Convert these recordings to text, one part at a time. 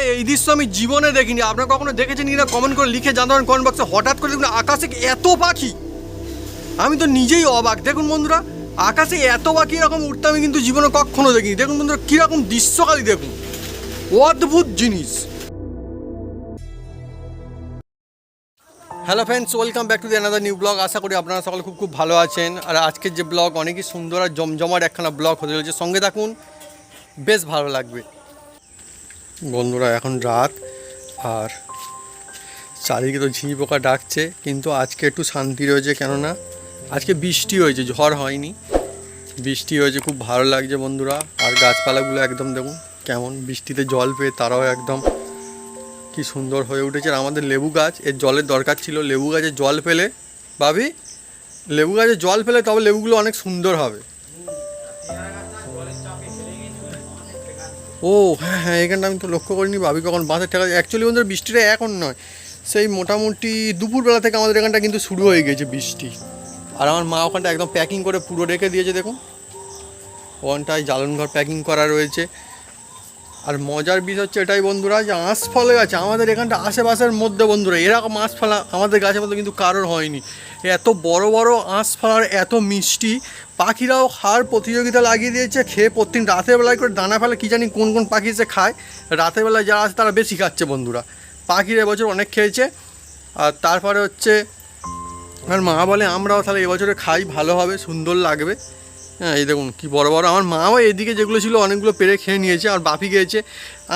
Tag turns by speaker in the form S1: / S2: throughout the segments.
S1: বন্ধুরা এই দৃশ্য আমি জীবনে দেখিনি। আপনারা কখনো দেখেছেন কিনা? কমেন্ট করে লিখে জানতে পারেন কমেন্ট বক্সে হঠাৎ করে দেখুন, আকাশে এত পাখি। আমি তো নিজেই অবাক। দেখুন বন্ধুরা, আকাশে এত পাখি এরকম উঠতে আমি কিন্তু জীবনে কখনো দেখিনি। দেখুন বন্ধুরা, কীরকম দৃশ্যকালী দেখুন। অদ্ভুত জিনিস। Hello friends welcome back to the another new blog আশা করি আপনারা সকলে খুব খুব ভালো আছেন। আর আজকের যে ব্লগ অনেকই সুন্দর আর জমজমার একখানা ব্লগ হতে চলেছে। সঙ্গে থাকুন। বেশ ভালো লাগবে। বন্ধুরা, এখন রাত আর চারিদিকে তো ঝিঁ পোকা ডাকছে, কিন্তু আজকে একটু শান্তি রয়েছে কেননা আজকে বৃষ্টি হয়েছে, ঝড় হয়নি। বৃষ্টি হয়েছে, খুব ভালো লাগছে বন্ধুরা, আর গাছপালাগুলো একদম দেখুন কেমন বৃষ্টিতে জল পেয়ে, তারাও একদম কি সুন্দর হয়ে উঠেছে। আর আমাদের লেবু গাছ, এর জলের দরকার ছিল, লেবু গাছে জল পেলে, ভাবি, লেবু গাছে জল পেলে তবে লেবুগুলো অনেক সুন্দর হবে। ও হ্যাঁ হ্যাঁ এখানটা আমি তো লক্ষ্য করিনি, ভাবি কখন বাঁধের ঠেকা অ্যাকচুয়ালি বন্ধুরা, বৃষ্টিটা এখন নয়। সেই মোটামুটি দুপুরবেলা থেকে আমাদের এখানটা কিন্তু শুরু হয়ে গেছে বৃষ্টি। আর আমার মা ওখানটা একদম প্যাকিং করে পুরো রেখে দিয়েছে, দেখুন। ওখানটায় জ্বালন ঘর প্যাকিং করা রয়েছে। আর মজার বিষয় হচ্ছে এটাই বন্ধুরা যে আঁশ ফলে গাছ, আমাদের এখানটা আশেপাশের মধ্যে বন্ধুরা, এরকম আঁশ ফলা আমাদের গাছের মধ্যে কিন্তু কারোর হয়নি। এত বড় বড় আঁশ ফলার এত মিষ্টি পাখিরাও খাওয়ার প্রতিযোগিতা লাগিয়ে দিয়েছে। খেয়ে প্রতিদিন রাতের বেলায় করে দানা ফেলে, কী জানি কোন কোন পাখি এসে খায়। রাতের বেলায় যারা আছে তারা বেশি খাচ্ছে বন্ধুরা। পাখির এবছর অনেক খেয়েছে। আর তারপরে হচ্ছে, আমার মা বলে, আমরাও তাহলে এবছরে খাই, ভালো হবে, সুন্দর লাগবে। হ্যাঁ এই দেখুন, কী বড় বড়। আমার মাও এদিকে যেগুলো ছিল অনেকগুলো পেরে খেয়ে নিয়েছে, আর বাপি খেয়েছে।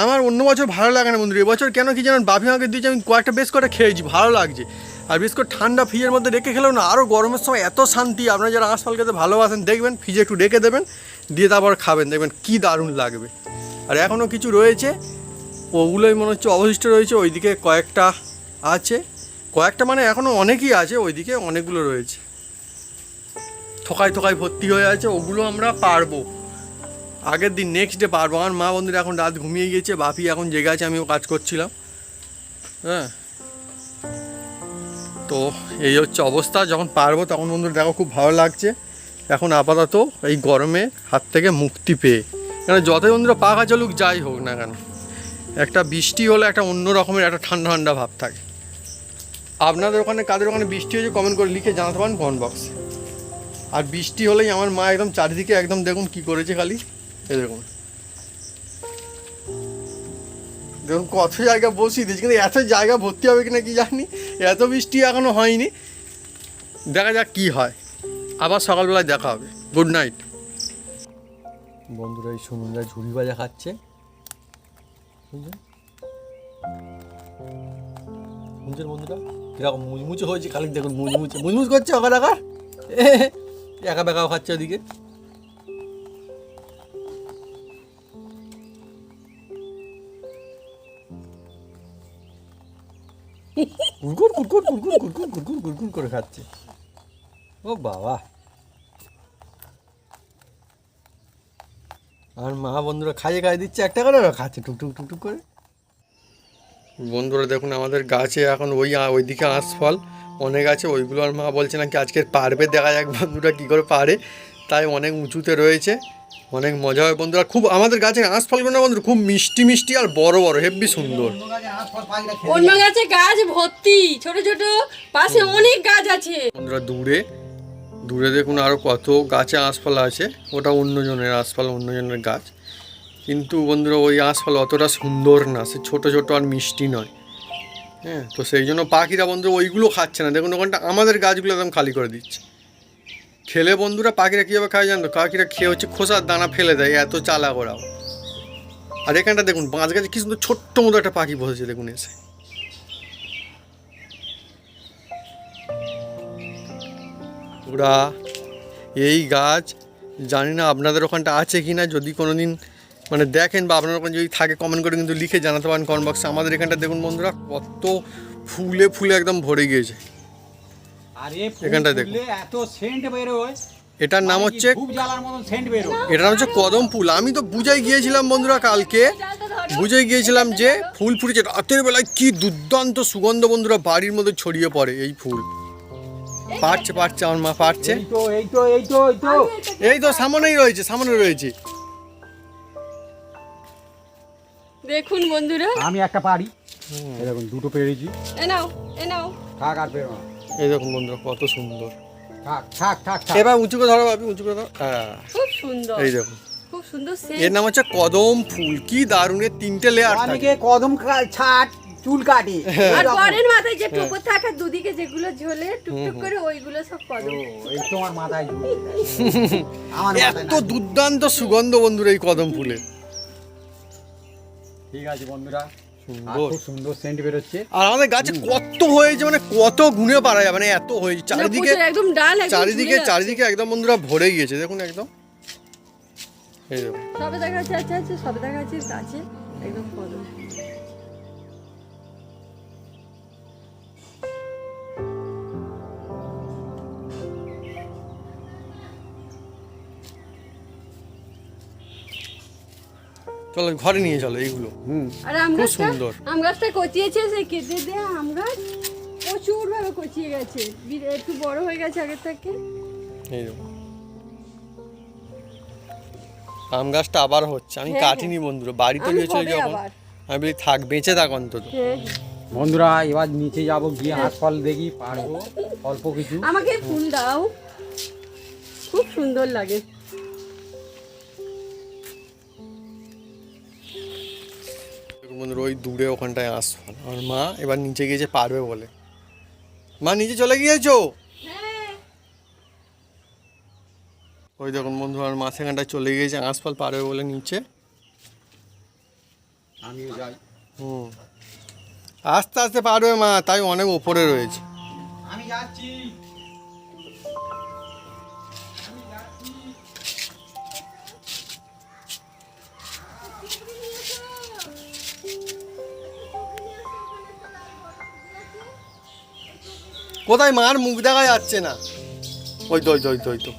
S1: আমার অন্য বছর ভালো লাগে না বন্ধু এবছর কেন কি জানেন বাপি আমাকে দিয়েছে, আমি কয়েকটা, বেশ করে খেয়েছি, ভালো লাগছে। আর বিশেষ করে ঠান্ডা ফ্রিজের মধ্যে রেখে খেলেও না আরও গরমের সময় এত শান্তি। আপনারা যারা আঁশফল খেতে ভালোবাসেন, দেখবেন ফ্রিজে একটু রেখে দেবেন, দিয়ে তারপর খাবেন, দেখবেন কি দারুণ লাগবে। আর এখনও কিছু রয়েছে, ওগুলোই মনে হচ্ছে অবশিষ্ট রয়েছে, ওইদিকে কয়েকটা আছে। কয়েকটা মানে এখনও অনেকই আছে, ওইদিকে অনেকগুলো রয়েছে। থোকায় থোকায় ভর্তি হয়ে আছে, ওগুলো আমরা পারব। আগের দিন নেক্সট ডে পারব। আমার মা বন্ধুরা এখন রাত ঘুমিয়ে গিয়েছে, বাপি এখন জেগে আছে আমিও কাজ করছিলাম। হ্যাঁ। তো এই হচ্ছে অবস্থা। যখন পারব তখন বন্ধুরা দেখো খুব ভালো লাগছে। এখন আপাতত এই গরমে হাত থেকে মুক্তি পেয়ে। কেন যতই বন্ধুরা পাখা চলুক, যাই হোক না কেন। একটা বৃষ্টি হলে একটা অন্য রকমের একটা ঠান্ডা ঠান্ডা ভাব থাকে। আপনাদের ওখানে, কাদের ওখানে বৃষ্টি হয়েছে কমেন্ট করে লিখে জানাতে পারেন কমেন্ট বক্সে আর বৃষ্টি হলেই আমার মা একদম চারিদিকে একদম দেখুন কি করেছে খালি। এই দেখুন। দেখুন কত জায়গা বসিয়ে দিয়েছি, কিন্তু এত জায়গা ভর্তি হবে কিনা কি জানি। এত বৃষ্টি এখনও হয়নি। দেখা যাক কি হয়। আবার সকালবেলায় দেখা হবে। গুড নাইট বন্ধুরা, এই সুমনরা ঝুড়ি বাজা খাচ্ছে বুঝছেন বন্ধুরা? কীরকম মুচমুচে হয়েছে? খালি দেখুন মুচমুচে। মুচমুচ করছে ওখান একা একা বেকাও খাচ্ছে ওদিকে। গুড়গুড় গুড়গুড় গুড়গুড় গুড়গুড় গুড়গুড় গুড়গুড় করে খাচ্ছে ও বাবা আর মা বন্ধুরা খাইয়ে খাইয়ে দিচ্ছে একটা করে খাচ্ছে টুকটুক টুকটুক করে বন্ধুরা দেখুন আমাদের গাছে এখন ওই ওইদিকে আঁশফল অনেক আছে ওইগুলো আর মা বলছে নাকি আজকে পারবে দেখা যাক বন্ধুরা কী করে পারে তাই অনেক উঁচুতে রয়েছে অনেক মজা হয় বন্ধুরা। খুব আমাদের গাছের আঁশফলগুলো না বন্ধুরা খুব মিষ্টি মিষ্টি আর বড় বড় হেব্বি সুন্দর।
S2: অন্য গাছে গাছ ভর্তি ছোট ছোট পাশে অনেক গাছ আছে।
S1: বন্ধুরা দূরে দূরে দেখুন আরও কত গাছে আঁশফল আছে। ওটা অন্যজনের আঁশফল অন্যজনের গাছ। কিন্তু বন্ধুরা ওই আঁশফল অতটা সুন্দর না সে ছোটো ছোটো আর মিষ্টি নয়। হ্যাঁ তো সেই জন্য পাখিরা বন্ধুরা ওইগুলো খাচ্ছে না। দেখুন ওখানটা আমাদের গাছগুলো একদম খালি করে দিচ্ছে। খেলে বন্ধুরা পাখিরা কীভাবে খায় জানো? পাখিরা খেয়ে হচ্ছে খোসার দানা ফেলে দেয়, এত চালা ওরাও। আর এখানটা দেখুন, বাঁশ গাছে কি সুন্দর ছোট্ট মতো একটা পাখি বসেছে দেখুন এসে। ওরা, এই গাছ, জানি না আপনাদের ওখানটা আছে কি না, যদি কোনো দিন মানে দেখেন বা আপনার ওখানে যদি থাকে কমেন্ট করে কিন্তু লিখে জানাতে পারেন কমেন্ট বক্সে আমাদের এখানটা দেখুন বন্ধুরা, কত ফুলে ফুলে একদম ভরে গিয়েছে।
S3: আরে
S1: দেখুন।
S3: এত সেন্ট বেরোয়
S1: এটার নাম হচ্ছে এটার নাম হচ্ছে কদম ফুল। আমি তো বুঝাই গিয়েছিলাম বন্ধুরা কালকে। বুঝাই গিয়েছিলাম যে ফুল ফুটেছে। রাতের বেলায় কি দুর্দান্ত সুগন্ধ বন্ধুরা বাড়ির মধ্যে ছড়িয়ে পড়ে এই ফুল। পারছে পারছে আমার মা পারছে।
S3: এই তো এই তো এই তো এই তো।
S1: সামনেই রয়েছে সামনে রয়েছে।
S2: দেখুন বন্ধুরা।
S3: আমি একটা পারি। এই দুটো পেরেছি।
S2: এ নাও এ নাও।
S3: থাক আর পেরো না।
S1: এই দেখুন বন্ধুরা কত সুন্দর। এবার উঁচু করে ধরো ভাবি উঁচু করে ধরো। হ্যাঁ।
S2: খুব সুন্দর।
S1: এই দেখুন।
S2: খুব সুন্দর
S1: এর নাম হচ্ছে কদম ফুল। কি দারুণ এর তিনটে লেয়ার
S3: অনেকে কদম ছাট চুল কাটে
S2: আর
S3: এরকম।
S2: মাথায় যে টোপর থাকা দুদিকে যেগুলো ঝোলে টুকটুক করে ওইগুলো সব কদম।
S3: এই তোমার মাথায় ঝুল। আমার
S1: এত দুর্দান্ত সুগন্ধ বন্ধুরা এই কদম ফুলে।
S3: ঠিক আছে বন্ধুরা খুব সুন্দর সেন্ট বেরোচ্ছে
S1: আর আমাদের গাছে কত হয়েছে মানে কত গুণে পারা যায় মানে এত হয়েছে। চারিদিকে
S2: একদম ডাল
S1: চারিদিকে চারিদিকে একদম বন্ধুরা ভরে গিয়েছে দেখুন একদম। এই দেখুন।
S2: সবে দেখা যাচ্ছে আচ্ছা আচ্ছা সবে দেখা যাচ্ছে গাছে। একদম কদম
S1: চলো ঘরে নিয়ে চলো এইগুলো।
S3: হুম।
S2: আর আম
S1: খুব সুন্দর।
S2: আম গাছটা কচিয়েছে সে কেটে দেয়া আম গাছ প্রচুর ভাবে কচিয়ে গেছে। একটু বড় হয়ে গেছে আগের থেকে।
S1: এই আম গাছটা আবার হচ্ছে। আমি
S2: হ্যাঁ,
S1: কাটিনি বন্ধুরা বাড়িতে
S2: আমি
S1: গিয়েছিল যখন আমি বলি থাক বেঁচে থাক অন্তত।
S2: হ্যাঁ।
S3: বন্ধুরা এবার নিচে যাব গিয়ে হাত ফল দেখি পারব অল্প কিছু।
S2: আমাকে ফুল দাও। খুব সুন্দর লাগে।
S1: দেখুন ওই দূরে ওখানটায় আসফল আর মা এবার নিচে গিয়েছে পারবে বলে। মা নিচে চলে গিয়েছো? ওই দেখুন বন্ধু আর মা সেখানটায় চলে গিয়েছে আঁশফল পারবে বলে নিচে।
S3: আমিও যাই।
S1: হুম। আস্তে আস্তে পারবে মা তাই অনেক ওপরে রয়েছে।
S3: আমি যাচ্ছি।
S1: কোথায় মার মুখ দেখা যাচ্ছে না। ওই তো ওই তো ওই তো ওই তো।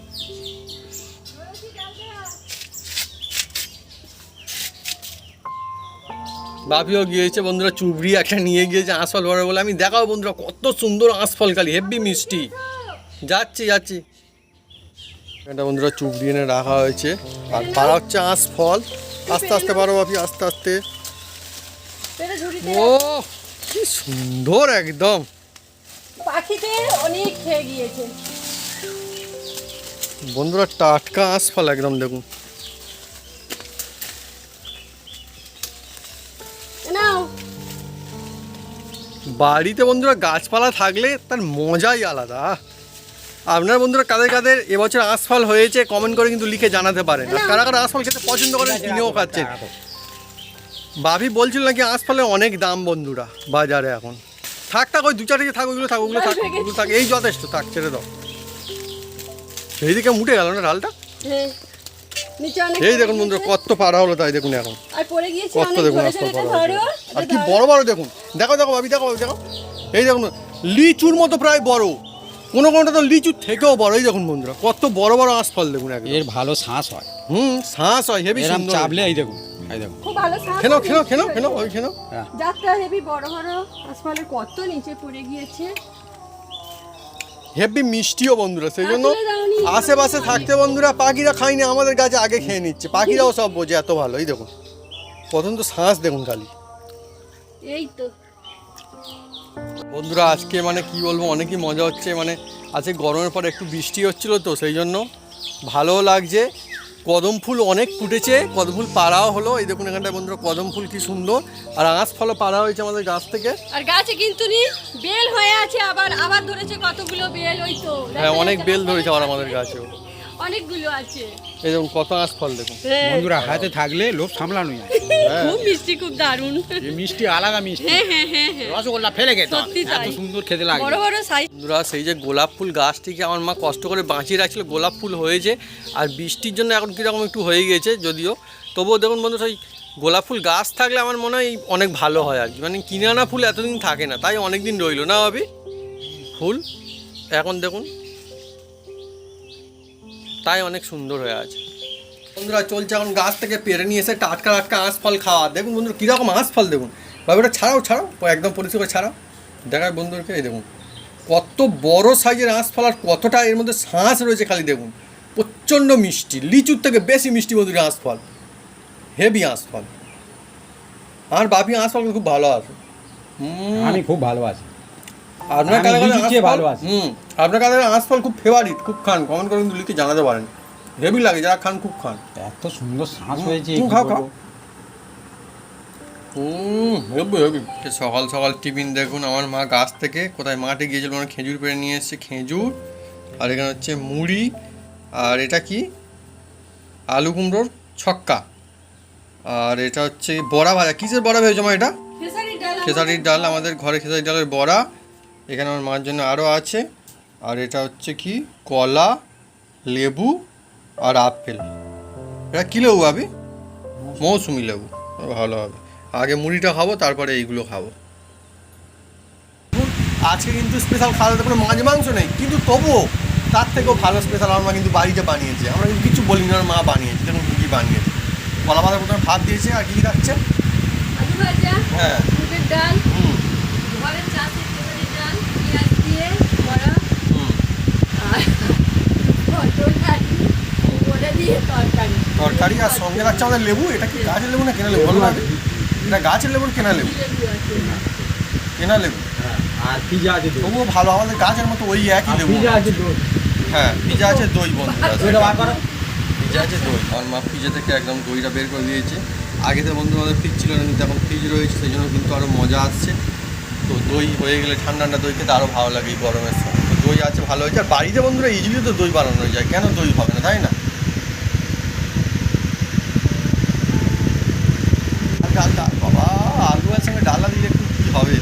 S1: বাপিও গিয়েছে বন্ধুরা চুবড়ি একটা নিয়ে গিয়েছে আঁশফল বড় বলে। আমি দেখাও বন্ধুরা কত সুন্দর আঁশফল খালি হেভি মিষ্টি। যাচ্ছি যাচ্ছি। এটা বন্ধুরা চুবড়ি এনে রাখা হয়েছে। আর পাড়া হচ্ছে আঁশফল। আস্তে আস্তে পারো বাপি আস্তে আস্তে। ও কি সুন্দর একদম।
S2: পাখিতে অনেক খেয়ে গিয়েছে।
S1: বন্ধুরা টাটকা আঁশফল একদম দেখুন। বাড়িতে বন্ধুরা গাছপালা থাকলে তার মজাই আলাদা। আপনার বন্ধুরা কাদের কাদের এবছর আঁশফল হয়েছে কমেন্ট করে কিন্তু লিখে জানাতে পারেন। আর কারা কারা আঁশফল খেতে পছন্দ করেন কিনেও খাচ্ছেন। বাপি বলছিল নাকি আঁশফলের অনেক দাম বন্ধুরা বাজারে এখন। থাক থাক ওই দু চারটে থাক ওইগুলো থাক ওগুলো থাক ওগুলো থাক এই যথেষ্ট থাক ছেড়ে দাও। এইদিকে মুটে গেল না ডালটা?
S2: হ্যাঁ।
S1: এই দেখুন বন্ধুরা কত পাড়া হলো তাই দেখুন এখন।
S2: আর
S1: কত দেখুন। আর কি বড় বড় দেখুন। দেখো দেখো ভাবি দেখো দেখো এই দেখুন লিচুর মতো প্রায় বড়। কোনো কোনোটা তো লিচুর থেকেও বড়। এই দেখুন বন্ধুরা কত বড় বড় আঁশফল দেখুন একদম।
S3: এর ভালো শ্বাস হয়।
S1: হুম শ্বাস হয় হেভি
S3: চাপলে এই দেখুন। এই
S2: খুব ভালো
S1: ওই খেনো
S3: হ্যাঁ।
S2: যাত্রা হেবি বড় বড় আসলে কত নিচে পড়ে গিয়েছে।
S1: হেভি মিষ্টিও বন্ধুরা সেই জন্য আশেপাশে থাকতে বন্ধুরা পাখিরা খায়নি আমাদের গাছে আগে খেয়ে নিচ্ছে। পাখিরাও সব বোঝে এত ভালো। এই দেখুন প্রথম তো শ্বাস দেখুন খালি।
S2: এই তো।
S1: বন্ধুরা আজকে মানে কি বলব অনেকই মজা হচ্ছে। মানে আজকে গরমের পর একটু বৃষ্টি হচ্ছিল তো সেই জন্য ভালোও লাগছে। কদম ফুল অনেক ফুটেছে। কদম ফুল পাড়াও হলো। এই দেখুন এখানটায় বন্ধুরা কদম ফুল কি সুন্দর। আর আঁশ ফলও পাড়া হয়েছে আমাদের গাছ থেকে।
S2: আর গাছে কিন্তু নি বেল হয়ে আছে আবার আবার ধরেছে কতগুলো বেল ওই তো।
S1: হ্যাঁ অনেক বেল ধরেছে আবার আমাদের গাছেও।
S2: অনেকগুলো আছে।
S1: এই দেখুন কত আঁশ ফল দেখুন।
S3: বন্ধুরা হাতে থাকলে লোভ সামলানো যায়।
S2: খুব মিষ্টি খুব দারুণ।
S3: মিষ্টি আলাদা মিষ্টি।
S2: হ্যাঁ হ্যাঁ হ্যাঁ
S3: রসগোল্লা ফেলে হবে।
S2: তাই।
S3: এত সুন্দর খেতে লাগে
S2: বড় বড় সাইজ
S1: বন্ধুরা সেই যে গোলাপ ফুল গাছটিকে আমার মা কষ্ট করে বাঁচিয়ে রাখছিল গোলাপ ফুল হয়েছে। আর বৃষ্টির জন্য এখন কীরকম একটু হয়ে গেছে যদিও। তবুও দেখুন বন্ধু সেই গোলাপ ফুল গাছ থাকলে আমার মনে হয় অনেক ভালো হয় আর কি। মানে কিনে আনা ফুল এতদিন থাকে না তাই অনেক দিন রইল না ভাবি? ফুল এখন দেখুন। তাই অনেক সুন্দর হয়ে আছে। বন্ধুরা চলছে এখন গাছ থেকে পেরে নিয়ে এসে টাটকা টাটকা আঁশ ফল খাওয়া। দেখুন বন্ধুরা কীরকম আঁশ ফল দেখুন। ভাবে ওটা ছাড়াও ছাড়াও একদম পরিষ্কার করে ছাড়াও। দেখায় বন্ধুদেরকে এই দেখুন। কত বড় সাইজের আঁশ ফল আর কতটা এর মধ্যে শাঁস রয়েছে খালি দেখুন। প্রচণ্ড মিষ্টি লিচুর থেকে বেশি মিষ্টি বন্ধুরা আঁশ ফল হেভি আঁশ ফল আমার বাপি আঁশফল খুব ভালো আছে।
S3: আমি খুব ভালোবাসি
S1: আপনার কাছে
S3: ভালোবাসি।
S1: হুম আপনার কাছে আঁশফল খুব ফেভারিট খুব খান। কমেন্ট করে কিন্তু লিখে জানাতে পারেন। হেভি লাগে যারা খান খুব খান।
S3: এত সুন্দর শ্বাস
S1: হুম,
S3: হয়েছে
S1: খাও, খাও। সকাল সকাল টিফিন দেখুন আমার মা গাছ থেকে কোথায় মাঠে গিয়েছিল মানে খেজুর পেড়ে নিয়ে এসেছে খেজুর। আর এখানে হচ্ছে মুড়ি আর এটা কি? আলু কুমড়োর ছক্কা। আর এটা হচ্ছে বড়া ভাজা। কিসের বড়া ভেবেছো মা এটা?
S2: খেসারির
S1: খেসারির ডাল আমাদের ঘরে খেসারির ডালের বড়া। এখানে আমার মার জন্য আরও আছে। আর এটা হচ্ছে কি? কলা লেবু আর আপেল। এটা কী লেবু ভাবি? মৌসুমি লেবু। ভালো হবে। আগে মুড়িটা খাব তারপরে এইগুলো খাব। আজকে কিন্তু স্পেশাল খাওয়া দাওয়া কোনো মাছ মাংস নেই। কিন্তু তবুও তার থেকেও ভালো স্পেশাল আমার মা কিন্তু বাড়িতে বানিয়েছে। আমরা কিন্তু কিছু বলিনি আমার মা বানিয়েছে। দেখুন কী কী বানিয়েছে। কলা পাতার প্রথমে ভাত দিয়েছে আর কী কী রাখছে? হ্যাঁ।
S2: ডাল
S1: হুম
S2: ঘরের চাষের খেসারির ডাল পেঁয়াজ দিয়ে বড়া। আর পটল দিয়ে তরকারি।
S1: তরকারি আর সঙ্গে রাখছে আমাদের লেবু। এটা কি গাছের লেবু না কেনা লেবু? বলো না আগে। এটা গাছের লেবুর কেনা লেবু?
S2: লেবু
S1: কেনা লেবু?
S3: হ্যাঁ, আর পিজা আছে
S1: তবুও ভালো আমাদের গাছের মতো ওই একই লেবু।
S3: পিজা আছে দই।
S1: হ্যাঁ পিজা আছে দই বন্ধুরা
S3: দইটা বার
S1: পিজা আছে দই। আমার মা পিজা থেকে একদম দইটা বের করে দিয়েছে। আগে তো বন্ধু আমাদের ফ্রিজ ছিল না কিন্তু এখন ফ্রিজ রয়েছে সেই জন্য কিন্তু আরও মজা আসছে। তো দই হয়ে গেলে ঠান্ডা ঠান্ডা দই খেতে আরও ভালো লাগে এই গরমের সময়। তো দই আছে ভালো হয়েছে। আর বাড়িতে বন্ধুরা ইজিলি তো দই বানানো হয়ে যায়। কেন দই হবে না, তাই না? বাবা সঙ্গে দিলে হবে?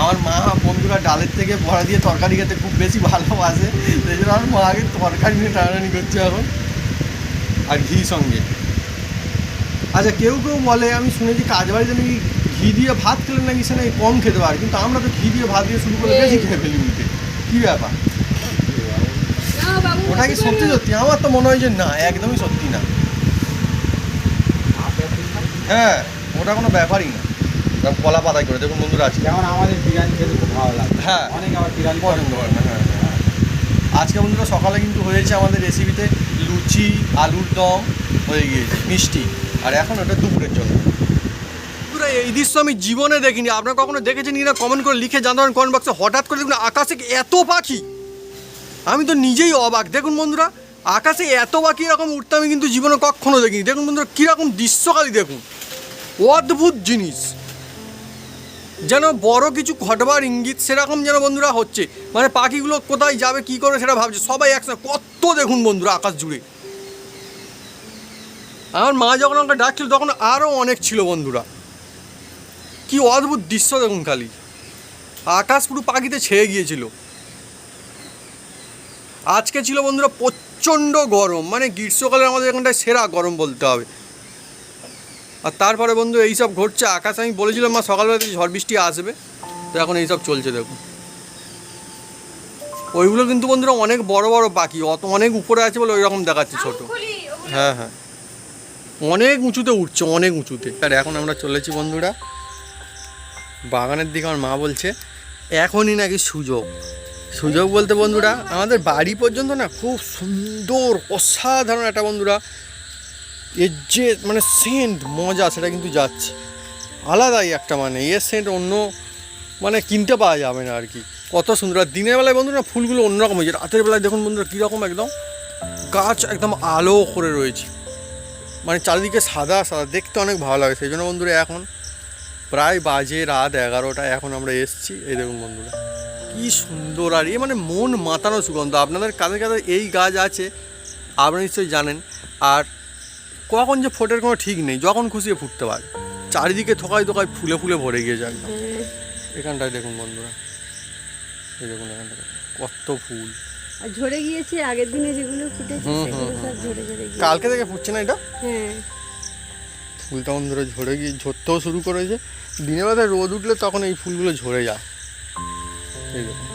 S1: আমার মা বন্ধুরা ডালের থেকে বড়া দিয়ে তরকারি খেতে খুব বেশি ভালোবাসে। সেই জন্য আমার মা আগে তরকারি নিয়ে টানাটানি করছে এখন। আর ঘি সঙ্গে। আচ্ছা কেউ কেউ বলে, আমি শুনেছি কাজ বাড়িতে নাকি ঘি দিয়ে ভাত খেলে নাকি সে নাকি কম খেতে পারে? কিন্তু আমরা তো ঘি দিয়ে ভাত দিয়ে শুরু করে বেশি খেয়ে ফেলি উঠে কী ব্যাপার? ওটা কি সত্যি সত্যি? আমার তো মনে হয় যে না একদমই সত্যি না। হ্যাঁ ওটা কোনো ব্যাপারই না। ওটা কলা পাতায় করে দেখুন বন্ধুরা আছে
S3: যেমন আমাদের বিরিয়ানি খেতে খুব ভালো লাগে।
S1: হ্যাঁ।
S3: অনেকে আমার বিরিয়ানি
S1: পছন্দ করে। না হ্যাঁ হ্যাঁ। আজকে বন্ধুরা সকালে কিন্তু হয়েছে আমাদের রেসিপিতে লুচি আলুর দম হয়ে গিয়েছে মিষ্টি। আর এখন ওটা দুপুরের জন্য। এই দৃশ্য আমি জীবনে দেখিনি। আপনারা কখনো দেখেছেন কিনা? কমেন্ট করে লিখে জানাবেন কমেন্ট বক্সে হঠাৎ করে দেখুন, আকাশে এত পাখি। আমি তো নিজেই অবাক। দেখুন বন্ধুরা, আকাশে এত পাখি এরকম উঠতে আমি কিন্তু জীবনে কখনো দেখিনি। দেখুন বন্ধুরা, কীরকম দৃশ্যকালী দেখুন। অদ্ভুত জিনিস। যেন বড় কিছু ঘটবার ইঙ্গিত সেরকম যেন বন্ধুরা হচ্ছে। মানে পাখিগুলো কোথায় যাবে, কি করবে সেটা ভাবছে। সবাই একসাথে কত দেখুন বন্ধুরা, আকাশ জুড়ে। আমার মা যখন আমাকে ডাকছিল, তখন আরও অনেক ছিল বন্ধুরা। কি অদ্ভুত দৃশ্য দেখুন খালি। আকাশ পুরো পাখিতে ছেয়ে গিয়েছিল। আজকে ছিল বন্ধুরা প্রচণ্ড গরম মানে গ্রীষ্মকালে আমাদের এখানটায় সেরা গরম বলতে হবে। আর তারপরে বন্ধু এইসব ঘটছে আকাশ আমি বলেছিলাম মা সকালবেলা ঝড় বৃষ্টি আসবে তো এখন এইসব চলছে দেখুন। ওইগুলো কিন্তু বন্ধুরা অনেক বড় বড় পাখি অত অনেক উপরে আছে বলে ওই রকম দেখাচ্ছে ছোট। হ্যাঁ হ্যাঁ। অনেক উঁচুতে উঠছে অনেক উঁচুতে। আর এখন আমরা চলেছি বন্ধুরা বাগানের দিকে আমার মা বলছে, এখনই নাকি সুযোগ। সুযোগ বলতে বন্ধুরা, আমাদের বাড়ি পর্যন্ত না খুব সুন্দর, অসাধারণ একটা বন্ধুরা। এর যে মানে সেন্ট মজা, সেটা কিন্তু যাচ্ছে। আলাদাই একটা মানে এর সেন্ট অন্য মানে কিনতে পাওয়া যাবে না আর কি। কত সুন্দর। আর দিনের বেলায় বন্ধুরা, ফুলগুলো অন্যরকম হয়েছে রাতের বেলায় দেখুন বন্ধুরা, কীরকম একদম গাছ একদম আলো করে রয়েছে। মানে চারিদিকে সাদা সাদা, দেখতে অনেক ভালো লাগে। সেই জন্য বন্ধুরা, এখন প্রায় বাজে রাত এগারোটা এখন আমরা এসছি। এই দেখুন বন্ধুরা কি সুন্দর আর এ মানে মন মাতানো সুগন্ধ। আপনাদের কাদের কাদের এই গাছ আছে আপনারা নিশ্চয়ই জানেন। আর কখন যে ফোটের কোনো ঠিক নেই যখন খুশি ফুটতে পারে। চারিদিকে থোকায় থোকায় ফুলে ফুলে ভরে গিয়েছে একদম
S2: হ্যাঁ।
S1: এখানটায় দেখুন বন্ধুরা এই দেখুন এখানটায়। কত ফুল।
S2: আর ঝরে গিয়েছে আগের দিনে যেগুলো ফুটেছে সেগুলো সব ঝরে ঝরে
S1: কালকে থেকে ফুটছে না এটা?
S2: হ্যাঁ।
S1: ফুলটা ধরে ঝরে গিয়ে ঝরতেও শুরু করেছে। দিনের বেলায় রোদ উঠলে তখন এই ফুলগুলো ঝরে যায়। এই দেখুন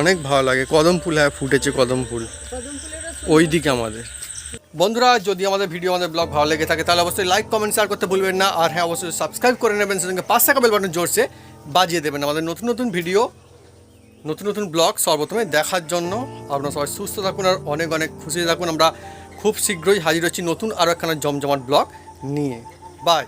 S1: অনেক ভালো লাগে। কদম ফুল হ্যাঁ ফুটেছে কদম ফুল। ওই দিকে আমাদের। বন্ধুরা যদি আমাদের ভিডিও আমাদের ব্লগ ভালো লেগে থাকে তাহলে অবশ্যই লাইক কমেন্ট শেয়ার করতে ভুলবেন না। আর হ্যাঁ অবশ্যই সাবস্ক্রাইব করে নেবেন সেসঙ্গে পাঁচ টাকা বেল বাটন জোরসে বাজিয়ে দেবেন। আমাদের নতুন নতুন ভিডিও নতুন নতুন ব্লগ সর্বপ্রথমে দেখার জন্য আপনারা সবাই সুস্থ থাকুন আর অনেক অনেক খুশি থাকুন। আমরা খুব শীঘ্রই হাজির হচ্ছি নতুন আরও একখানা জমজমাট ব্লগ নিয়ে। বাই